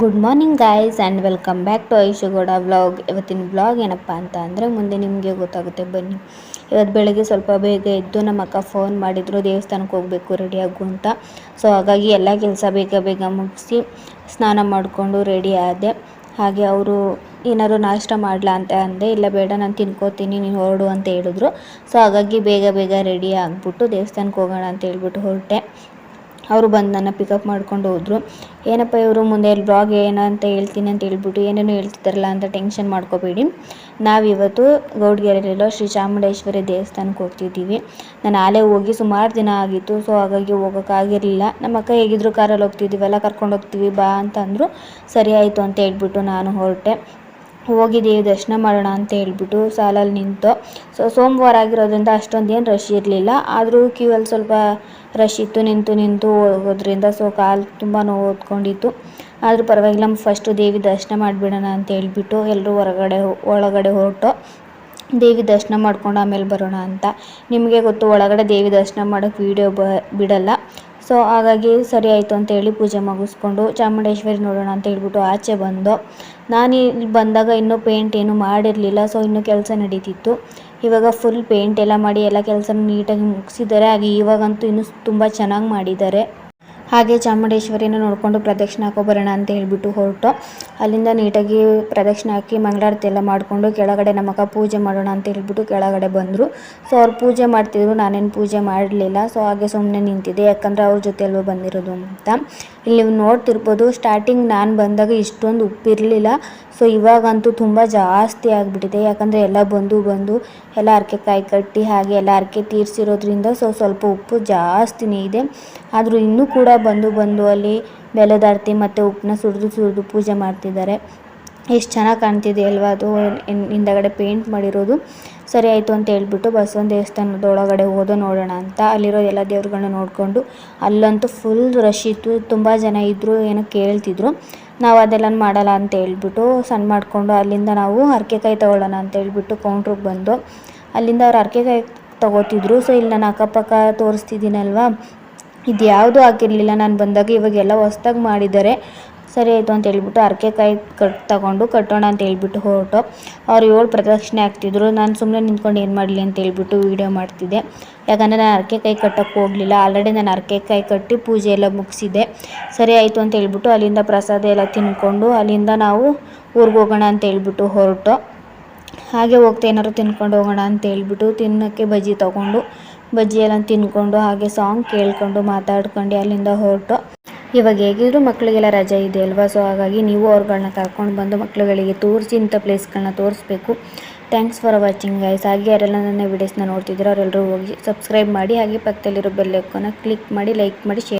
Good morning guys and welcome back to Aishu Gowda vlog ಇವತ್ತಿನ vlog ಏನಪ್ಪ ಅಂತ ಅಂದರೆ ಮುಂದೆ ನಿಮಗೆ ಗೊತ್ತಾಗುತ್ತೆ, ಬನ್ನಿ. ಇವತ್ತು ಬೆಳಗ್ಗೆ ಸ್ವಲ್ಪ ಬೇಗ ಎದ್ದು ನಮ್ಮ ಅಕ್ಕ ಫೋನ್ ಮಾಡಿದ್ರು, ದೇವಸ್ಥಾನಕ್ಕೆ ಹೋಗಬೇಕು ರೆಡಿಯಾಗು ಅಂತ. ಸೊ ಹಾಗಾಗಿ ಎಲ್ಲ ಕೆಲಸ ಬೇಗ ಬೇಗ ಮುಗಿಸಿ ಸ್ನಾನ ಮಾಡಿಕೊಂಡು ರೆಡಿ ಆದೆ. ಹಾಗೆ ಅವರು ಏನಾದ್ರು ನಾಷ್ಟ ಮಾಡಲಾ ಅಂತ ಅಂದೆ, ಇಲ್ಲ ಬೇಡ, ನಾನು ತಿನ್ಕೋತೀನಿ, ನೀನು ಹೊರಡು ಅಂತ ಹೇಳಿದ್ರು. ಸೊ ಹಾಗಾಗಿ ಬೇಗ ಬೇಗ ರೆಡಿ ಆಗಿಬಿಟ್ಟು ದೇವಸ್ಥಾನಕ್ಕೆ ಹೋಗೋಣ ಅಂತ ಹೇಳ್ಬಿಟ್ಟು ಹೊರಟೆ. ಅವರು ಬಂದು ನನ್ನ ಪಿಕಪ್ ಮಾಡ್ಕೊಂಡು ಹೋದರು. ಏನಪ್ಪ ಇವರು ಮುಂದೆ ಬ್ಲಾಗ್ ಏನಂತ ಹೇಳ್ತೀನಿ ಅಂತ ಹೇಳ್ಬಿಟ್ಟು ಏನೇನೋ ಹೇಳ್ತಿದ್ದಾರಲ್ಲ ಅಂತ ಟೆನ್ಷನ್ ಮಾಡ್ಕೋಬೇಡಿ. ನಾವಿವತ್ತು ಗೌಡ್ಗೆರೆಯಲ್ಲಿರೋ ಶ್ರೀ ಚಾಮುಂಡೇಶ್ವರಿ ದೇವಸ್ಥಾನಕ್ಕೆ ಹೋಗ್ತಿದ್ದೀವಿ. ನಾನು ಆಲೇ ಹೋಗಿ ಸುಮಾರು ದಿನ ಆಗಿತ್ತು ಸೊ ಹಾಗಾಗಿ ಹೋಗೋಕ್ಕಾಗಿರಲಿಲ್ಲ ನಮ್ಮ ಅಕ್ಕ ಹೇಗಿದ್ರು ಕಾರಲ್ಲಿ ಹೋಗ್ತಿದ್ದೀವಲ್ಲ, ಕರ್ಕೊಂಡು ಹೋಗ್ತೀವಿ ಬಾ ಅಂತ ಅಂದರು ಸರಿ ಆಯಿತು ಅಂತ ಹೇಳ್ಬಿಟ್ಟು ನಾನು ಹೊರಟೆ. ಹೋಗಿದ್ದೀವಿ ದರ್ಶನ ಮಾಡೋಣ ಅಂತ ಹೇಳ್ಬಿಟ್ಟು ಸಾಲಲ್ಲಿ ನಿಂತು. ಸೊ ಸೋಮವಾರ ಆಗಿರೋದ್ರಿಂದ ಅಷ್ಟೊಂದು ಏನು ರಶ್ ಇರಲಿಲ್ಲ. ಆದರೂ ಕ್ಯೂ ಅಲ್ಲಿ ಸ್ವಲ್ಪ ರಶ್ ಇತ್ತು, ನಿಂತು ನಿಂತು ಹೋಗೋದ್ರಿಂದ ಸೊ ಕಾಲು ತುಂಬ ನೋವು ಓದ್ಕೊಂಡಿತ್ತು ಆದರೂ ಪರವಾಗಿಲ್ಲ ಫಸ್ಟು ದೇವಿ ದರ್ಶನ ಮಾಡಿಬಿಡೋಣ ಅಂತ ಹೇಳ್ಬಿಟ್ಟು ಎಲ್ಲರೂ ಹೊರಗಡೆ ಒಳಗಡೆ ಹೊರಟು. ದೇವಿ ದರ್ಶನ ಮಾಡ್ಕೊಂಡು ಆಮೇಲೆ ಬರೋಣ ಅಂತ. ನಿಮಗೆ ಗೊತ್ತು, ಒಳಗಡೆ ದೇವಿ ದರ್ಶನ ಮಾಡೋಕ್ಕೆ ವೀಡಿಯೋ ಬ, ಬಿಡಲ್ಲ. ಸೊ, ಹಾಗಾಗಿ ಸರಿ ಆಯಿತು ಅಂತ ಹೇಳಿ ಪೂಜೆ ಮುಗಿಸ್ಕೊಂಡು ಚಾಮುಂಡೇಶ್ವರಿ ನೋಡೋಣ ಅಂತ ಹೇಳ್ಬಿಟ್ಟು ಆಚೆ ಬಂದು ನಾನು ಇಲ್ಲಿ ಬಂದಾಗ ಇನ್ನೂ ಪೇಂಟ್ ಏನೂ ಮಾಡಿರಲಿಲ್ಲ ಸೊ ಇನ್ನೂ ಕೆಲಸ ನಡೀತಿತ್ತು. ಇವಾಗ ಫುಲ್ ಪೇಂಟ್ ಎಲ್ಲ ಮಾಡಿ ಎಲ್ಲ ಕೆಲಸ ನೀಟಾಗಿ ಮುಗಿಸಿದ್ದಾರೆ. ಹಾಗೆ ಇವಾಗಂತೂ ಇನ್ನೂ ತುಂಬ ಚೆನ್ನಾಗಿ ಮಾಡಿದ್ದಾರೆ. ಹಾಗೆ ಚಾಮುಂಡೇಶ್ವರಿನ ನೋಡಿಕೊಂಡು ಪ್ರದಕ್ಷಿಣೆ ಹಾಕೋ ಬರೋಣ ಅಂತ ಹೇಳಿಬಿಟ್ಟು ಹೊರಟು. ಅಲ್ಲಿಂದ ನೀಟಾಗಿ ಪ್ರದಕ್ಷಿಣೆ ಹಾಕಿ ಮಂಗಳಾರತಿ ಎಲ್ಲ ಮಾಡಿಕೊಂಡು ಕೆಳಗಡೆ ನಮ್ಮಕ್ಕ ಪೂಜೆ ಮಾಡೋಣ ಅಂತ ಹೇಳಿಬಿಟ್ಟು ಕೆಳಗಡೆ ಬಂದರು. ಸೊ ಅವ್ರು ಪೂಜೆ ಮಾಡ್ತಿದ್ರು, ನಾನೇನು ಪೂಜೆ ಮಾಡಲಿಲ್ಲ. ಸೊ ಹಾಗೆ ಸುಮ್ಮನೆ ನಿಂತಿದ್ದೆ. ಯಾಕಂದರೆ ಅವ್ರ ಜೊತೆ ಎಲ್ಲೋ ಬಂದಿರೋದು ಅಂತ. ಇಲ್ಲಿ ನೀವು ನೋಡ್ತಿರ್ಬೋದು ಸ್ಟಾರ್ಟಿಂಗ್ ನಾನು ಬಂದಾಗ ಇಷ್ಟೊಂದು ಉಪ್ಪಿರಲಿಲ್ಲ. ಸೊ ಇವಾಗಂತೂ ತುಂಬ ಜಾಸ್ತಿ ಆಗಿಬಿಟ್ಟಿದೆ. ಯಾಕಂದರೆ ಎಲ್ಲ ಬಂದು ಬಂದು ಎಲ್ಲ ಅರ್ಕೆ ಕಾಯಿ ಕಟ್ಟಿ ಹಾಗೆ ಎಲ್ಲ ಅರ್ಕೆ ತೀರಿಸಿರೋದ್ರಿಂದ ಸೊ, ಸ್ವಲ್ಪ ಉಪ್ಪು ಜಾಸ್ತಿನೇ ಇದೆ. ಆದರೂ ಇನ್ನೂ ಕೂಡ ಬಂದು ಬಂದು ಅಲ್ಲಿ ಬೆಲ್ಲದ ಆರತಿ ಮತ್ತು ಉಪ್ಪನ್ನ ಸುರಿದು ಸುರಿದು ಪೂಜೆ ಮಾಡ್ತಿದ್ದಾರೆ. ಎಷ್ಟು ಚೆನ್ನಾಗಿ ಕಾಣ್ತಿದೆ ಅಲ್ವಾ ಅದು ಹಿಂದಗಡೆ ಪೇಂಟ್ ಮಾಡಿರೋದು. ಸರಿ ಆಯಿತು ಅಂತ ಹೇಳ್ಬಿಟ್ಟು ಬಸವನ ದೇವಸ್ಥಾನದೊಳಗಡೆ ಹೋದೋ ನೋಡೋಣ ಅಂತ. ಅಲ್ಲಿರೋ ಎಲ್ಲ ದೇವ್ರುಗಳನ್ನ ನೋಡಿಕೊಂಡು ಅಲ್ಲಂತೂ ಫುಲ್ ರಶ್ ಇತ್ತು. ತುಂಬ ಜನ ಇದ್ದರು ಏನೋ ಕೇಳ್ತಿದ್ರು. ನಾವು ಅದೆಲ್ಲ ಮಾಡಲ್ಲ ಅಂತ ಹೇಳ್ಬಿಟ್ಟು ಸಣ್ಣ ಮಾಡಿಕೊಂಡು ಅಲ್ಲಿಂದ ನಾವು ಹರಕೆಕಾಯಿ ತೊಗೊಳ್ಳೋಣ ಅಂತ ಹೇಳ್ಬಿಟ್ಟು ಕೌಂಟ್ರಿಗೆ ಬಂದು ಅಲ್ಲಿಂದ ಅವ್ರು ಹರಕೆಕಾಯಿ ತೊಗೋತಿದ್ರು. ಸೊ ಇಲ್ಲಿ ನಾನು ಅಕ್ಕಪಕ್ಕ ತೋರಿಸ್ತಿದ್ದೀನಲ್ವಾ ಇದು ಯಾವುದೂ ಆಗಿರಲಿಲ್ಲ. ನಾನು ಬಂದಾಗ ಇವಾಗೆಲ್ಲ ಹೊಸ್ದಾಗಿ ಮಾಡಿದ್ದಾರೆ. ಸರಿ ಆಯಿತು ಅಂತ ಹೇಳ್ಬಿಟ್ಟು ಅರ್ಕೆಕಾಯಿ ಕಟ್ ತಗೊಂಡು ಕಟ್ಟೋಣ ಅಂತ ಹೇಳ್ಬಿಟ್ಟು ಹೊರಟು. ಅವ್ರು ಏಳು ಪ್ರದಕ್ಷಿಣೆ ಹಾಕ್ತಿದ್ರು. ನಾನು ಸುಮ್ಮನೆ ನಿಂತ್ಕೊಂಡು ಏನು ಮಾಡಲಿ ಅಂತ ಹೇಳ್ಬಿಟ್ಟು ವೀಡಿಯೋ ಮಾಡ್ತಿದ್ದೆ. ಯಾಕಂದರೆ ನಾನು ಅರ್ಕೆಕಾಯಿ ಕಟ್ಟೋಕ್ಕೆ ಹೋಗಲಿಲ್ಲ. ಆಲ್ರೆಡಿ ನಾನು ಅರ್ಕೆಕಾಯಿ ಕಟ್ಟಿ ಪೂಜೆ ಎಲ್ಲ ಮುಗಿಸಿದೆ ಸರಿ ಆಯಿತು ಅಂತ ಹೇಳ್ಬಿಟ್ಟು ಅಲ್ಲಿಂದ ಪ್ರಸಾದ ಎಲ್ಲ ತಿನ್ಕೊಂಡು ಅಲ್ಲಿಂದ ನಾವು ಊರಿಗೆ ಹೋಗೋಣ ಅಂತ ಹೇಳ್ಬಿಟ್ಟು ಹೊರಟು. ಹಾಗೆ ಹೋಗ್ತಾ ಏನಾದ್ರು ತಿನ್ಕೊಂಡು ಹೋಗೋಣ ಅಂತ ಹೇಳ್ಬಿಟ್ಟು ತಿನ್ನೋಕ್ಕೆ ಬಜ್ಜಿ ತೊಗೊಂಡು ಬಜ್ಜಿ ಎಲ್ಲ ತಿನ್ಕೊಂಡು ಹಾಗೆ ಸಾಂಗ್ ಕೇಳ್ಕೊಂಡು ಮಾತಾಡ್ಕೊಂಡು ಅಲ್ಲಿಂದ ಹೊರಟು. ಇವಾಗ ಹೇಗಿದ್ರು ಮಕ್ಕಳಿಗೆಲ್ಲ ರಜೆ ಇದೆ ಅಲ್ವಾ? ಸೊ ಹಾಗಾಗಿ ನೀವು ಅವ್ರುಗಳನ್ನ ಕರ್ಕೊಂಡು ಬಂದು ಮಕ್ಕಳುಗಳಿಗೆ ತೋರಿಸಿ ಇಂಥ ಪ್ಲೇಸ್ಗಳನ್ನ ತೋರಿಸ್ಬೇಕು. ಥ್ಯಾಂಕ್ಸ್ ಫಾರ್ ವಾಚಿಂಗ್ ಗೈಸ್ ಹಾಗೆ ಯಾರೆಲ್ಲ ನನ್ನ ವೀಡಿಯೋಸ್ನ ನೋಡ್ತಿದ್ದೀರೋ ಅವರೆಲ್ಲರೂ ಹೋಗಿ ಸಬ್ಸ್ಕ್ರೈಬ್ ಮಾಡಿ, ಹಾಗೆ ಪಕ್ಕದಲ್ಲಿರೋ ಬೆಲ್ ಕ್ಲಿಕ್ ಮಾಡಿ ಲೈಕ್ ಮಾಡಿ ಶೇರ್